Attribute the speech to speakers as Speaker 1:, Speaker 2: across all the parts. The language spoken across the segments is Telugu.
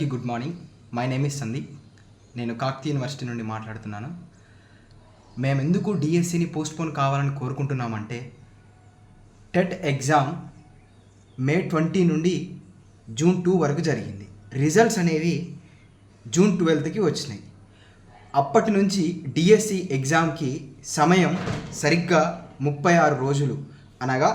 Speaker 1: అందరికీ good morning. My name is Sandeep. నేను కాక్తి యూనివర్సిటీ నుండి మాట్లాడుతున్నాను. మేము ఎందుకు డిఎస్సిని పోస్ట్పోన్ కావాలని కోరుకుంటున్నామంటే టెట్ ఎగ్జామ్ మే ట్వంటీ నుండి జూన్ టూ వరకు జరిగింది. రిజల్ట్స్ అనేవి జూన్ ట్వెల్త్కి వచ్చినాయి. అప్పటి నుంచి డిఎస్సి ఎగ్జామ్కి సమయం సరిగ్గా ముప్పై ఆరు రోజులు. అనగా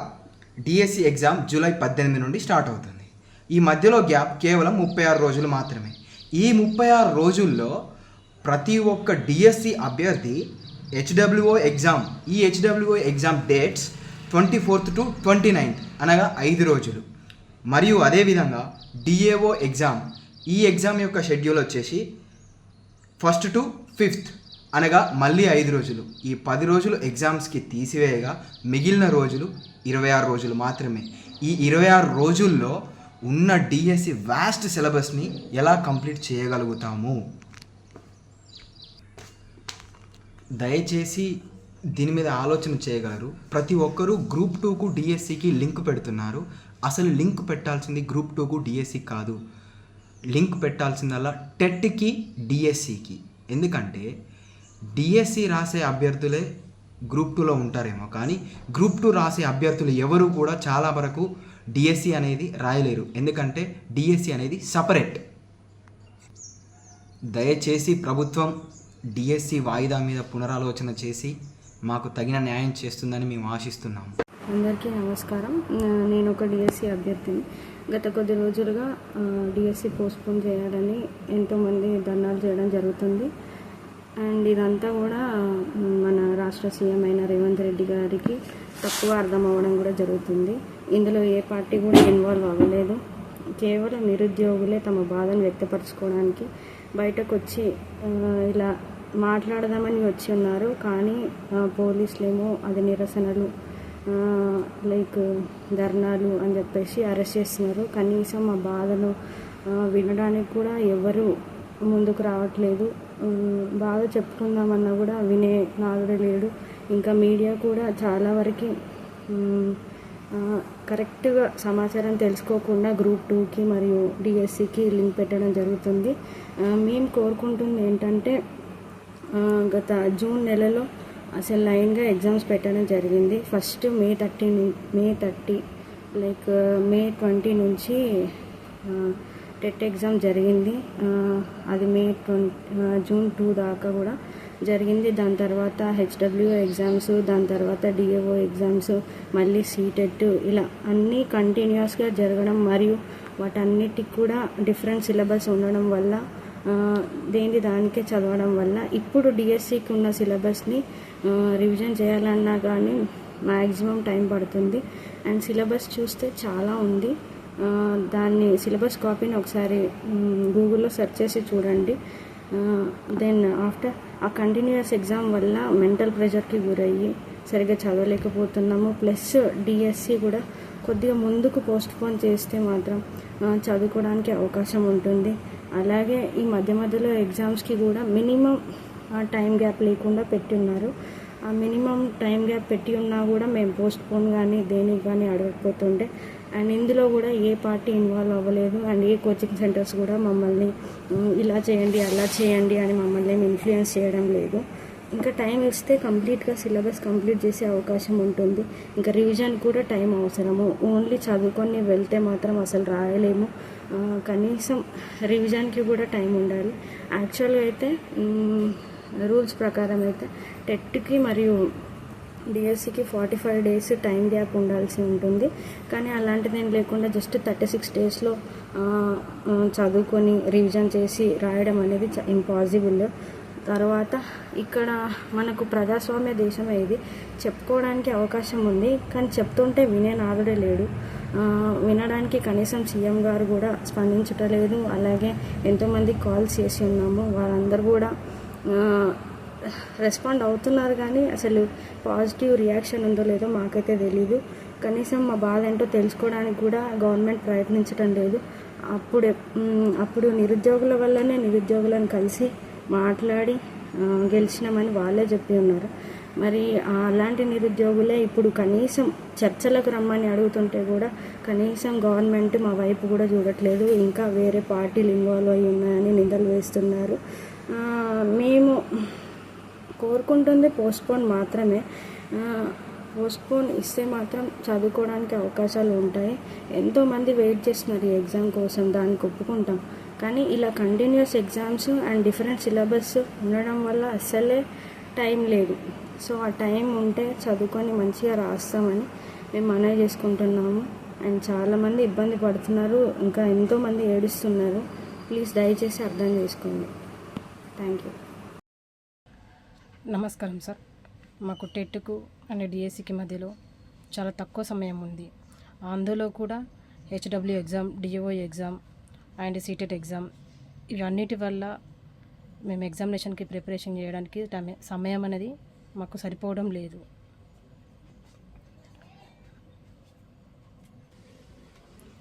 Speaker 1: డిఎస్సి ఎగ్జామ్ జూలై పద్దెనిమిది నుండి స్టార్ట్ అవుతుంది. ఈ మధ్యలో గ్యాప్ కేవలం ముప్పై ఆరు రోజులు మాత్రమే. ఈ ముప్పై ఆరు రోజుల్లో ప్రతి ఒక్క డిఎస్సి అభ్యర్థి హెచ్డబ్ల్యూఓ ఎగ్జామ్ ఈ HWO exam dates twenty fourth to twenty ninth అనగా ఐదు రోజులు. మరియు అదేవిధంగా డిఏఓ ఎగ్జామ్ ఈ ఎగ్జామ్ యొక్క షెడ్యూల్ వచ్చేసి ఫస్ట్ టు ఫిఫ్త్ అనగా మళ్ళీ ఐదు రోజులు. ఈ పది రోజులు ఎగ్జామ్స్కి తీసివేయగా మిగిలిన రోజులు ఇరవై ఆరు రోజులు మాత్రమే. ఈ ఇరవై ఆరు రోజుల్లో ఉన్న డిఎస్సి వాస్ట్ సిలబస్ని ఎలా కంప్లీట్ చేయగలుగుతాము? దయచేసి దీని మీద ఆలోచన చేయగలరు. ప్రతి ఒక్కరూ గ్రూప్ టూకు డిఎస్సికి లింక్ పెడుతున్నారు. అసలు లింక్ పెట్టాల్సింది గ్రూప్ టూకు డిఎస్సి కాదు. లింక్ పెట్టాల్సిందల్లా టెట్కి డిఎస్సికి ఎందుకంటే డిఎస్సి రాసే అభ్యర్థులే గ్రూప్ టూలో ఉంటారేమో కానీ గ్రూప్ టూ రాసే అభ్యర్థులు ఎవరు కూడా చాలా వరకు డిఎస్సి అనేది రాయలేరు. ఎందుకంటే డిఎస్సి అనేది సపరేట్ దయచేసి ప్రభుత్వం డిఎస్సి వాయిదా మీద పునరాలోచన చేసి మాకు తగిన న్యాయం చేస్తుందని మేము ఆశిస్తున్నాము.
Speaker 2: అందరికీ నమస్కారం. నేను ఒక డిఎస్సి అభ్యర్థిని. గత కొద్ది రోజులుగా డిఎస్సి పోస్ట్పోన్ చేయాలని ఎంతోమంది ధర్నాలు చేయడం జరుగుతుంది. అండ్ ఇదంతా కూడా మన రాష్ట్ర సీఎం అయిన రేవంత్ రెడ్డి గారికి తక్కువ అర్థం అవ్వడం కూడా జరుగుతుంది. ఇందులో ఏ పార్టీ కూడా ఇన్వాల్వ్ అవ్వలేదు. కేవలం నిరుద్యోగులే తమ బాధను వ్యక్తపరచుకోవడానికి బయటకు వచ్చి ఇలా మాట్లాడదామని వచ్చి ఉన్నారు. కానీ పోలీసులేమో అది నిరసనలు లైక్ ధర్నాలు అని చెప్పేసి అరెస్ట్ చేస్తున్నారు. కనీసం మా బాధను వినడానికి కూడా ఎవరు ముందుకు రావట్లేదు. బాధ చెప్పుకుందామన్నా కూడా వినే నాదుడే లేడు. ఇంకా మీడియా కూడా చాలా వరకు కరెక్ట్గా సమాచారం తెలుసుకోకుండా గ్రూప్ టూకి మరియు డిఎస్సికి లింక్ పెట్టడం జరుగుతుంది. మేము కోరుకుంటుంది ఏంటంటే గత జూన్ నెలలో అసలు లైన్గా ఎగ్జామ్స్ పెట్టడం జరిగింది. First May thirty May thirty like May twenty నుంచి టెట్ ఎగ్జామ్ జరిగింది. అది మే ట్వంటీ జూన్ టూ దాకా కూడా జరిగింది. దాని తర్వాత హెచ్డబ్ల్యూ ఎగ్జామ్స్ దాని తర్వాత డిఏఓ ఎగ్జామ్స్ మళ్ళీ సీటెట్ ఇలా అన్నీ కంటిన్యూస్గా జరగడం మరియు వాటన్నిటికి కూడా డిఫరెంట్ సిలబస్ ఉండడం వల్ల దేని దానికే చదవడం వల్ల ఇప్పుడు డిఎస్సికి ఉన్న సిలబస్ని రివిజన్ చేయాలన్నా కానీ మ్యాక్సిమం టైం పడుతుంది. అండ్ సిలబస్ చూస్తే చాలా ఉంది. దాన్ని సిలబస్ కాపీని ఒకసారి గూగుల్లో సెర్చ్ చేసి చూడండి. దెన్ ఆఫ్టర్ ఆ కంటిన్యూస్ ఎగ్జామ్ వల్ల మెంటల్ ప్రెషర్కి గురయ్యి సరిగ్గా చదవలేకపోతున్నాము. ప్లస్ డిఎస్సి కూడా కొద్దిగా ముందుకు పోస్ట్పోన్ చేస్తే మాత్రం చదువుకోవడానికి అవకాశం ఉంటుంది. అలాగే ఈ మధ్య మధ్యలో ఎగ్జామ్స్కి కూడా మినిమం టైం గ్యాప్ లేకుండా పెట్టి ఉన్నారు ఆ మినిమం టైం గ్యాప్ పెట్టి ఉన్నా కూడా మేము పోస్ట్ పోన్ కానీ దేనికి కానీ అడగకపోతుండే. అండ్ ఇందులో కూడా ఏ పార్టీ ఇన్వాల్వ్ అవ్వలేదు అండ్ ఏ కోచింగ్ సెంటర్స్ కూడా మమ్మల్ని ఇలా చేయండి అలా చేయండి అని మమ్మల్ని ఏమి ఇన్ఫ్లుయెన్స్ చేయడం లేదు. ఇంకా టైం ఇస్తే కంప్లీట్గా సిలబస్ కంప్లీట్ చేసే అవకాశం ఉంటుంది. ఇంకా రివిజన్ కూడా టైం అవసరము. ఓన్లీ చదువుకొని వెళ్తే మాత్రం అసలు రాయలేము. కనీసం రివిజన్కి కూడా టైం ఉండాలి. యాక్చువల్గా అయితే రూల్స్ ప్రకారం అయితే టెట్కి మరియు డిఎస్సికి forty five days time gap ఉండాల్సి ఉంటుంది. కానీ అలాంటిది ఏం లేకుండా జస్ట్ థర్టీ సిక్స్ డేస్లో చదువుకొని రివిజన్ చేసి రాయడం అనేది ఇంపాసిబుల్. తర్వాత ఇక్కడ మనకు ప్రజాస్వామ్య దేశమే ఇది. చెప్పుకోవడానికి అవకాశం ఉంది కానీ చెప్తుంటే వినే నాదుడే లేడు. వినడానికి కనీసం సీఎం గారు కూడా స్పందించటలేదు అలాగే ఎంతోమంది కాల్స్ చేసి ఉన్నాము. వారందరూ కూడా రెస్పాండ్ అవుతున్నారు కానీ అసలు పాజిటివ్ రియాక్షన్ ఉందో లేదో మాకైతే తెలీదు. కనీసం మా బాధ ఏంటో తెలుసుకోవడానికి కూడా గవర్నమెంట్ ప్రయత్నించడం లేదు. అప్పుడు అప్పుడు నిరుద్యోగుల వల్లనే నిరుద్యోగులను కలిసి మాట్లాడి గెలిచినామని వాళ్ళే చెప్పి ఉన్నారు. మరి అలాంటి నిరుద్యోగులే ఇప్పుడు కనీసం చర్చలకు రమ్మని అడుగుతుంటే కూడా కనీసం గవర్నమెంట్ మా వైపు కూడా చూడట్లేదు. ఇంకా వేరే పార్టీలు ఇన్వాల్వ్ అయి ఉన్నాయని నిందలు వేస్తున్నారు. మేము కోరుకుంటుంది పోస్ట్పోన్ మాత్రమే. పోస్ట్పోన్ ఇస్తే మాత్రం చదువుకోవడానికి అవకాశాలు ఉంటాయి. ఎంతోమంది వెయిట్ చేస్తున్నారు ఈ ఎగ్జామ్ కోసం దానికి ఒప్పుకుంటాం. కానీ ఇలా continuous exams and different syllabus ఉండడం వల్ల అస్సలే టైం లేదు. సో ఆ టైం ఉంటే చదువుకొని మంచిగా రాస్తామని మేము మనవి చేసుకుంటున్నాము. అండ్ చాలామంది ఇబ్బంది పడుతున్నారు. ఇంకా ఎంతోమంది ఏడుస్తున్నారు. ప్లీజ్ దయచేసి అర్థం చేసుకోండి. థ్యాంక్ యూ
Speaker 3: నమస్కారం సార్. మాకు టెట్కు అండ్ డిఎస్సికి మధ్యలో చాలా తక్కువ సమయం ఉంది. అందులో కూడా HW exam DO exam and CTET exam ఇవన్నిటి వల్ల మేము ఎగ్జామినేషన్కి ప్రిపరేషన్ చేయడానికి సమయం అనేది మాకు సరిపోవడం లేదు.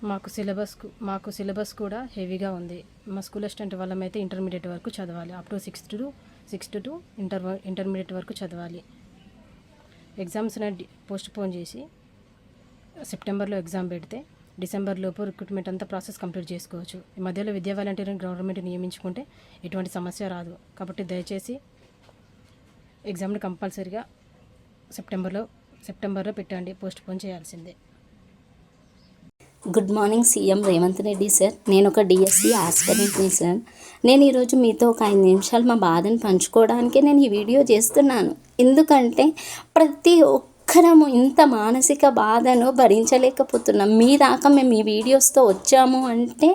Speaker 3: మాకు సిలబస్ మాకు సిలబస్ కూడా హెవీగా ఉంది. మా స్కూల్ అసిస్టెంట్ వాళ్ళమైతే ఇంటర్మీడియట్ వరకు చదవాలి. Up to sixth to sixth to inter intermediate వరకు చదవాలి. ఎగ్జామ్స్ని పోస్ట్ పోన్ చేసి సెప్టెంబర్లో ఎగ్జామ్ పెడితే డిసెంబర్లోపు రిక్రూట్మెంట్ అంతా ప్రాసెస్ కంప్లీట్ చేసుకోవచ్చు. ఈ మధ్యలో విద్యా వాలంటీర్ని గవర్నమెంట్ నియమించుకుంటే ఎటువంటి సమస్య రాదు. కాబట్టి దయచేసి ఎగ్జామ్ని కంపల్సరీగా సెప్టెంబర్లో సెప్టెంబర్లో పెట్టండి పోస్ట్ పోన్ చేయాల్సిందే.
Speaker 4: Good morning CM Revanth Reddy sir. నేను ఒక డిఎస్సి ఆస్పిరెంట్ని సార్. నేను ఈరోజు మీతో ఒక ఐదు నిమిషాలు మా బాధను పంచుకోవడానికే నేను ఈ వీడియో చేస్తున్నాను. ఎందుకంటే ప్రతి ఒక్కరము ఇంత మానసిక బాధను భరించలేకపోతున్నాం. మీ దాకా మేము ఈ వీడియోస్తో వచ్చాము అంటే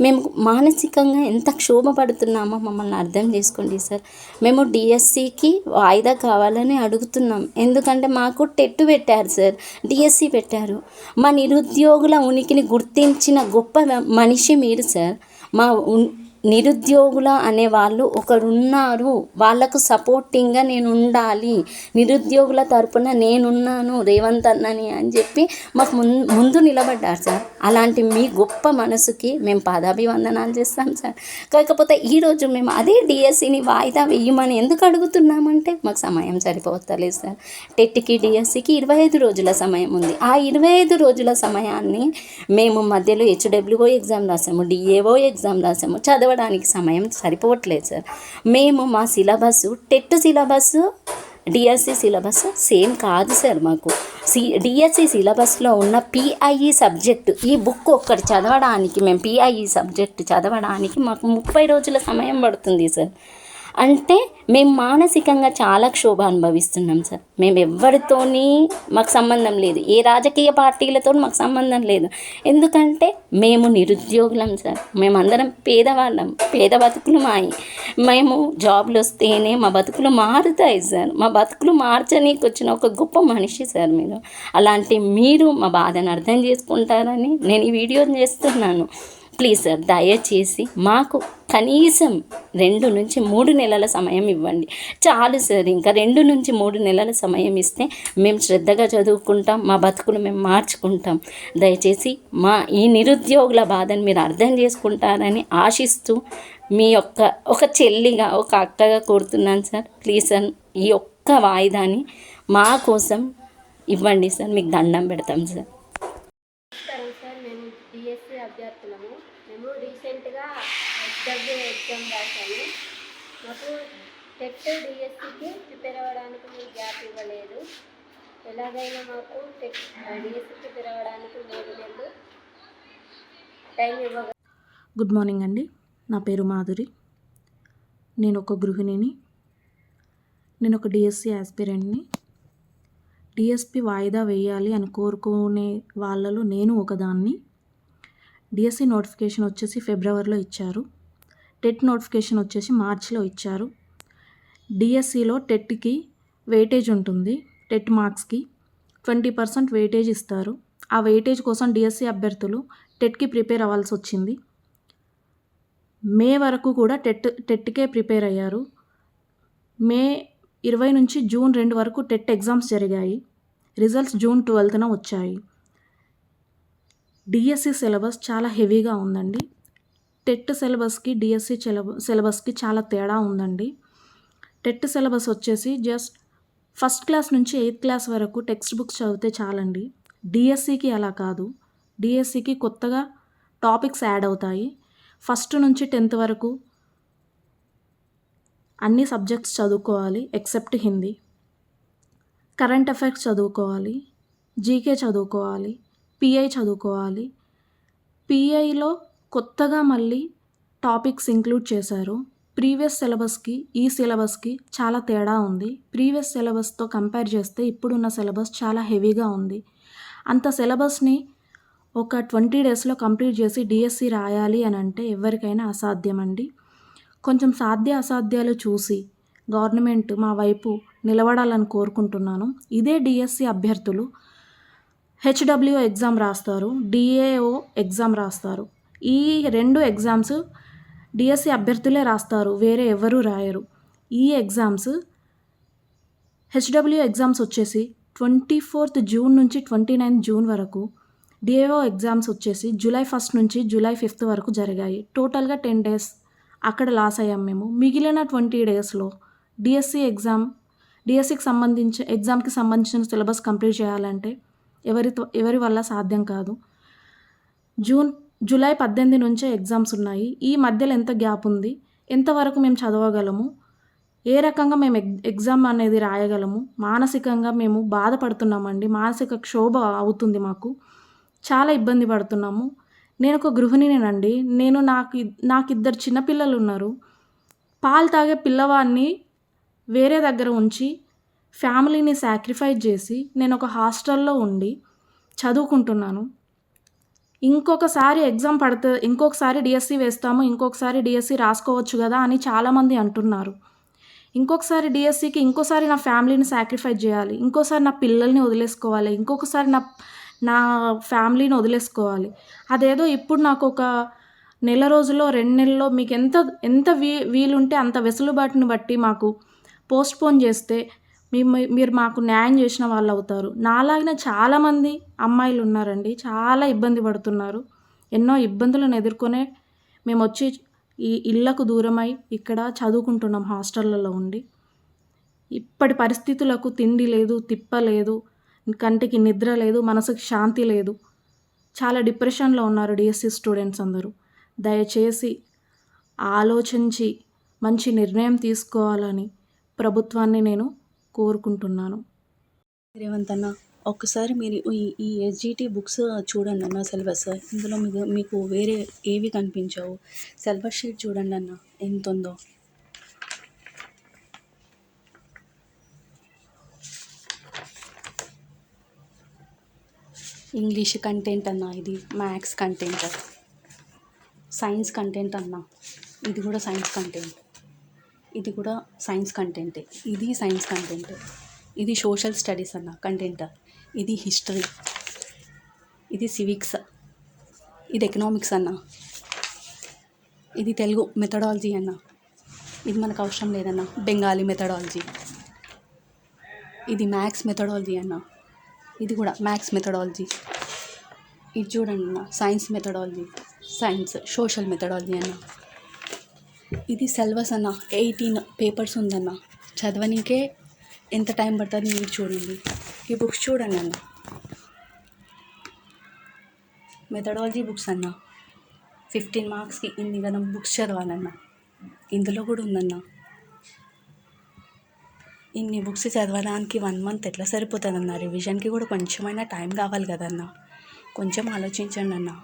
Speaker 4: మేము మానసికంగా ఎంత క్షోభపడుతున్నామో మమ్మల్ని అర్థం చేసుకోండి సార్. మేము డిఎస్సికి వాయిదా కావాలని అడుగుతున్నాం. ఎందుకంటే మాకు టెట్టు పెట్టారు సార్. డిఎస్సి పెట్టారు. మా నిరుద్యోగుల ఉనికిని గుర్తించిన గొప్ప మనిషి మీరు సార్. మా ఉన్- నిరుద్యోగుల అనే వాళ్ళు ఒకరున్నారు. వాళ్ళకు సపోర్టింగ్గా నేను ఉండాలి నిరుద్యోగుల తరపున నేనున్నాను రేవంత్ అన్నని అని చెప్పి మాకు ముందు ముందు నిలబడ్డారు సార్. అలాంటి మీ గొప్ప మనసుకి మేము పాదాభివందనాలు చేస్తాం సార్. కాకపోతే ఈరోజు మేము అదే డిఎస్సిని వాయిదా వేయమని ఎందుకు అడుగుతున్నామంటే మాకు సమయం సరిపోతలేదు సార్. టెట్కి డిఎస్సికి ఇరవై ఐదు రోజుల సమయం ఉంది. ఆ ఇరవై ఐదు రోజుల సమయాన్ని మేము మధ్యలో హెచ్డబ్ల్యూఓ ఎగ్జామ్ రాసాము డిఏఓ ఎగ్జామ్ రాసాము చదవడానికి సమయం సరిపోవట్లేదు సార్. మేము మా syllabus TET syllabus DSC syllabus same కాదు సార్ మాకు. సి డిఎస్సి సిలబస్లో ఉన్న పిఐఈ సబ్జెక్టు ఈ బుక్ ఒక్కటి చదవడానికి మేము పిఐఈ సబ్జెక్టు చదవడానికి మాకు ముప్పై రోజుల సమయం పడుతుంది సార్. అంటే మేము మానసికంగా చాలా క్షోభ అనుభవిస్తున్నాం సార్. మేము ఎవరితోని మాకు సంబంధం లేదు. ఏ రాజకీయ పార్టీలతో మాకు సంబంధం లేదు. ఎందుకంటే మేము నిరుద్యోగులం సార్. మేమందరం పేదవాళ్ళం. పేద బతుకులు మాయి. మేము జాబ్లు వస్తేనే మా బతుకులు మారుతాయి సార్. మా బతుకులు మార్చనీకి వచ్చిన ఒక గొప్ప మనిషి సార్ మీరు. అలాంటి మీరు మా బాధను అర్థం చేసుకుంటారని నేను ఈ వీడియో చేస్తున్నాను. ప్లీజ్ సార్ దయచేసి మాకు కనీసం రెండు నుంచి మూడు నెలల సమయం ఇవ్వండి. చాలు సార్ ఇంకా రెండు నుంచి మూడు నెలల సమయం ఇస్తే మేము శ్రద్ధగా చదువుకుంటాం మా బతుకులు మేము మార్చుకుంటాం. దయచేసి మా ఈ నిరుద్యోగుల బాధను మీరు అర్థం చేసుకుంటారని ఆశిస్తూ మీ యొక్క ఒక చెల్లిగా ఒక అక్కగా కోరుతున్నాను సార్. ప్లీజ్ సార్ ఈ ఒక్క వాయిదాని మా కోసం ఇవ్వండి సార్ మీకు దండం పెడతాం సార్
Speaker 5: నమస్కారం సార్ మేము డిఎస్సి అభ్యర్థులము మేము రీసెంట్గా ఎస్డబ్ల్యూ ఎగ్జామ్ రాశాము. మాకు టెట్ డిఎస్సికి ప్రిపేర్ అవ్వడానికి మీరు గ్యాప్ ఇవ్వలేదు. ఎలాగైనా మాకు టెట్ డిఎస్సి ప్రిపేర్ అవ్వడానికి లేదు నెలలు టైం ఇవ్వ
Speaker 6: గుడ్ మార్నింగ్ అండి. నా పేరు మాధురి. నేను ఒక గృహిణిని. నేను ఒక డిఎస్సి ఆస్పిరెంట్ని డిఎస్పి వాయిదా వేయాలి అని కోరుకునే వాళ్ళలో నేను ఒకదాన్ని. డిఎస్సి నోటిఫికేషన్ వచ్చేసి ఫిబ్రవరిలో ఇచ్చారు. టెట్ నోటిఫికేషన్ వచ్చేసి మార్చిలో ఇచ్చారు. డిఎస్సిలో టెట్కి వెయిటేజ్ ఉంటుంది టెట్ మార్క్స్కి. ట్వంటీ పర్సెంట్ వెయిటేజ్ ఇస్తారు. ఆ వెయిటేజ్ కోసం డిఎస్సి అభ్యర్థులు టెట్కి ప్రిపేర్ అవ్వాల్సి వచ్చింది. మే వరకు కూడా టెట్ టెట్కే ప్రిపేర్ అయ్యారు. మే ఇరవై నుంచి జూన్ రెండు వరకు టెట్ ఎగ్జామ్స్ జరిగాయి. రిజల్ట్స్ జూన్ ట్వెల్త్న వచ్చాయి. డిఎస్సి సిలబస్ చాలా హెవీగా ఉందండి. టెట్ సిలబస్కి డిఎస్సి సిలబ సిలబస్కి చాలా తేడా ఉందండి. టెట్ సిలబస్ వచ్చేసి జస్ట్ ఫస్ట్ క్లాస్ నుంచి ఎయిత్ క్లాస్ వరకు టెక్స్ట్ బుక్స్ చదివితే చాలండి. డిఎస్సికి అలా కాదు. డిఎస్సికి కొత్తగా టాపిక్స్ యాడ్ అవుతాయి. ఫస్ట్ నుంచి టెన్త్ వరకు అన్ని సబ్జెక్ట్స్ చదువుకోవాలి ఎక్సెప్ట్ హిందీ. కరెంట్ అఫైర్స్ చదువుకోవాలి. జీకే చదువుకోవాలి. పిఐ చదువుకోవాలి. పిఐలో కొత్తగా మళ్ళీ టాపిక్స్ ఇంక్లూడ్ చేశారు. ప్రీవియస్ సిలబస్కి ఈ సిలబస్కి చాలా తేడా ఉంది. ప్రీవియస్ సిలబస్తో కంపేర్ చేస్తే ఇప్పుడున్న సిలబస్ చాలా హెవీగా ఉంది. అంత సిలబస్ని ఒక ట్వంటీ డేస్లో కంప్లీట్ చేసి డిఎస్సి రాయాలి అని అంటే ఎవరికైనా అసాధ్యం అండి కొంచెం సాధ్య అసాధ్యాలు చూసి గవర్నమెంట్ మా వైపు నిలబడాలని కోరుకుంటున్నాను. ఇదే డిఎస్సి అభ్యర్థులు. హెచ్డబ్ల్యూ ఎగ్జామ్ రాస్తారు డిఏఓ ఎగ్జామ్ రాస్తారు. ఈ రెండు ఎగ్జామ్స్ డిఎస్సి అభ్యర్థులే రాస్తారు వేరే ఎవరూ రాయరు. ఈ ఎగ్జామ్స్ హెచ్డబ్ల్యూ ఎగ్జామ్స్ వచ్చేసి ట్వంటీ ఫోర్త్ జూన్ నుంచి ట్వంటీ నైన్త్ జూన్ వరకు డిఏఓ ఎగ్జామ్స్ వచ్చేసి జూలై ఫస్ట్ నుంచి జూలై ఫిఫ్త్ వరకు జరిగాయి. టోటల్గా టెన్ డేస్ అక్కడ లాస్ అయ్యాం మేము. మిగిలిన ట్వంటీ డేస్లో డిఎస్సి ఎగ్జామ్ డిఎస్సికి సంబంధించి ఎగ్జామ్కి సంబంధించిన సిలబస్ కంప్లీట్ చేయాలంటే ఎవరితో ఎవరి వల్ల సాధ్యం కాదు. జూన్ జూలై పద్దెనిమిది నుంచే ఎగ్జామ్స్ ఉన్నాయి. ఈ మధ్యలో ఎంత గ్యాప్ ఉంది? ఎంతవరకు మేము చదవగలము? ఏ రకంగా మేము ఎగ్ ఎగ్జామ్ అనేది రాయగలము? మానసికంగా మేము బాధపడుతున్నామండి. మానసిక క్షోభ అవుతుంది మాకు. చాలా ఇబ్బంది పడుతున్నాము. నేను ఒక గృహిణినేనండి. నేను నాకు నాకు ఇద్దరు చిన్నపిల్లలు ఉన్నారు. పాలు తాగే పిల్లవాడిని వేరే దగ్గర ఉంచి ఫ్యామిలీని సాక్రిఫైస్ చేసి నేను ఒక హాస్టల్లో ఉండి చదువుకుంటున్నాను. ఇంకొకసారి ఎగ్జామ్ పడితే ఇంకొకసారి డిఎస్సి వేస్తాము ఇంకొకసారి డిఎస్సి రాసుకోవచ్చు కదా అని చాలామంది అంటున్నారు. ఇంకొకసారి డిఎస్సికి ఇంకోసారి నా ఫ్యామిలీని సాక్రిఫైస్ చేయాలి ఇంకోసారి నా పిల్లల్ని వదిలేసుకోవాలి ఇంకొకసారి నా నా ఫ్యామిలీని వదిలేసుకోవాలి. అదేదో ఇప్పుడు నాకు ఒక నెల రోజుల్లో రెండు నెలల్లో మీకు ఎంత ఎంత వీ వీలుంటే అంత వెసులుబాటుని బట్టి మాకు పోస్ట్పోన్ చేస్తే మీ మీరు మాకు న్యాయం చేసిన వాళ్ళు అవుతారు. నాలాగిన చాలామంది అమ్మాయిలు ఉన్నారండి. చాలా ఇబ్బంది పడుతున్నారు. ఎన్నో ఇబ్బందులను ఎదుర్కొనే మేము వచ్చి ఈ ఇళ్ళకు దూరమై ఇక్కడ చదువుకుంటున్నాం హాస్టళ్ళలో ఉండి. ఇప్పటి పరిస్థితులకు తిండి లేదు తిప్ప లేదు కంటికి నిద్ర లేదు మనసుకి శాంతి లేదు. చాలా డిప్రెషన్లో ఉన్నారు డిఎస్సి స్టూడెంట్స్ అందరూ. దయచేసి ఆలోచించి మంచి నిర్ణయం తీసుకోవాలని ప్రభుత్వాన్ని నేను కోరుకుంటున్నాను.
Speaker 7: రేవంత్ అన్న ఒక్కసారి మీరు ఈ ఈ ఎస్జిటి బుక్స్ చూడండి అన్న సిలబస్ ఇందులో మీకు మీకు వేరే ఏవి కనిపించవు? సిలబస్ షీట్ చూడండి అన్న ఎంత ఉందో ఇంగ్లీష్ కంటెంట్ అన్న ఇది మ్యాథ్స్ కంటెంట్ సైన్స్ కంటెంట్ అన్న ఇది కూడా సైన్స్ కంటెంట్ ఇది కూడా సైన్స్ కంటెంటే. ఇది సైన్స్ కంటెంట్. ఇది సోషల్ స్టడీస్ అన్న కంటెంట్. ఇది హిస్టరీ. ఇది సివిక్స్. ఇది ఎకనామిక్స్ అన్న. ఇది తెలుగు మెథడాలజీ అన్న. ఇది మనకు అవసరం లేదన్న. బెంగాలీ మెథడాలజీ. ఇది మ్యాథ్స్ మెథడాలజీ అన్న. ఇది కూడా మ్యాథ్స్ మెథడాలజీ. ఇది చూడండి అన్న. Science methodology. Science social methodology అన్న. ఇది సెలవస్ అన్న ఎయిటీన్ పేపర్స్ ఉందన్న. చదవనీకే ఎంత టైం పడుతుంది మీరు చూడండి. ఈ బుక్స్ చూడండి అన్న. మెథడాలజీ బుక్స్ అన్న. ఫిఫ్టీన్ మార్క్స్కి ఇన్ని గనం బుక్స్ చదవాలన్న. ఇందులో కూడా ఉందన్న. ఇన్ని బుక్స్ చదవడానికి వన్ మంత్ ఎట్లా సరిపోతుందన్న? రివిజన్కి కూడా కొంచెమైనా టైం కావాలి కదన్న. కొంచెం ఆలోచించండి అన్న.